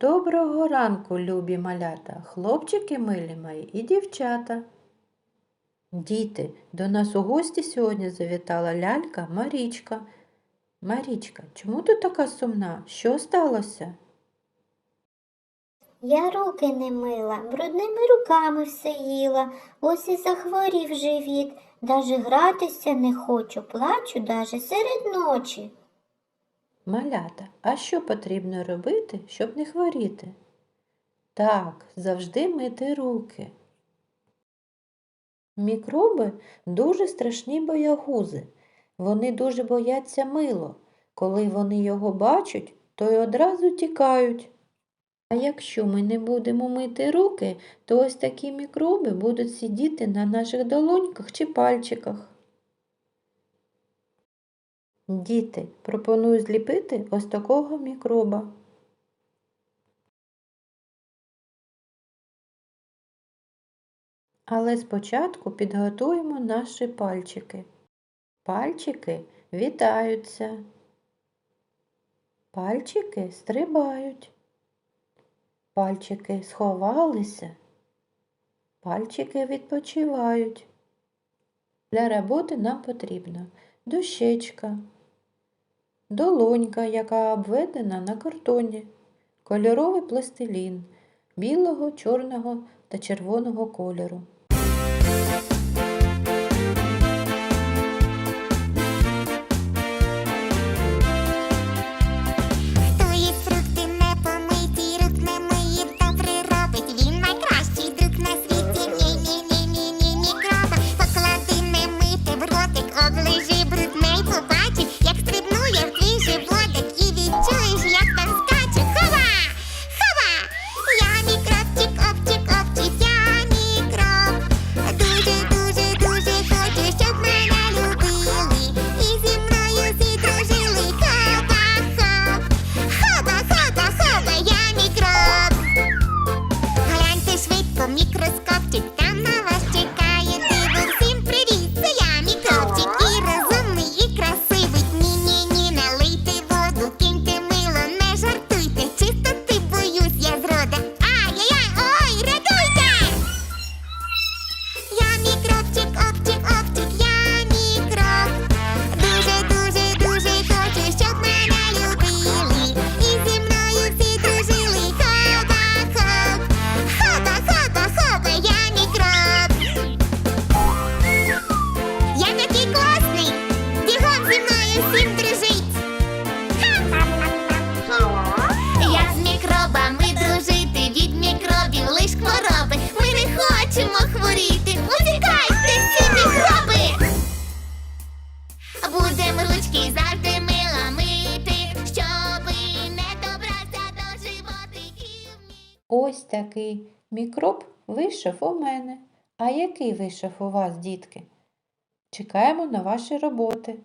Доброго ранку, любі малята, хлопчики милі мої і дівчата. Діти, до нас у гості сьогодні завітала лялька Марічка. Марічка, чому ти така сумна? Що сталося? Я руки не мила, брудними руками все їла, ось і захворів живіт, даже гратися не хочу, плачу даже серед ночі. Малята, а що потрібно робити, щоб не хворіти? Так, завжди мити руки. Мікроби дуже страшні боягузи. Вони дуже бояться мило. Коли вони його бачать, то й одразу тікають. А якщо ми не будемо мити руки, то ось такі мікроби будуть сидіти на наших долоньках чи пальчиках. Діти, пропоную зліпити ось такого мікроба. Але спочатку підготуємо наші пальчики. Пальчики вітаються. Пальчики стрибають. Пальчики сховалися. Пальчики відпочивають. Для роботи нам потрібна дощечка, долонька, яка обведена на картоні, кольоровий пластилін білого, чорного та червоного кольору. Будем ручки завжди мила мити, щоби не добратися до животиків. Ось такий мікроб вийшов у мене. А який вийшов у вас, дітки? Чекаємо на ваші роботи.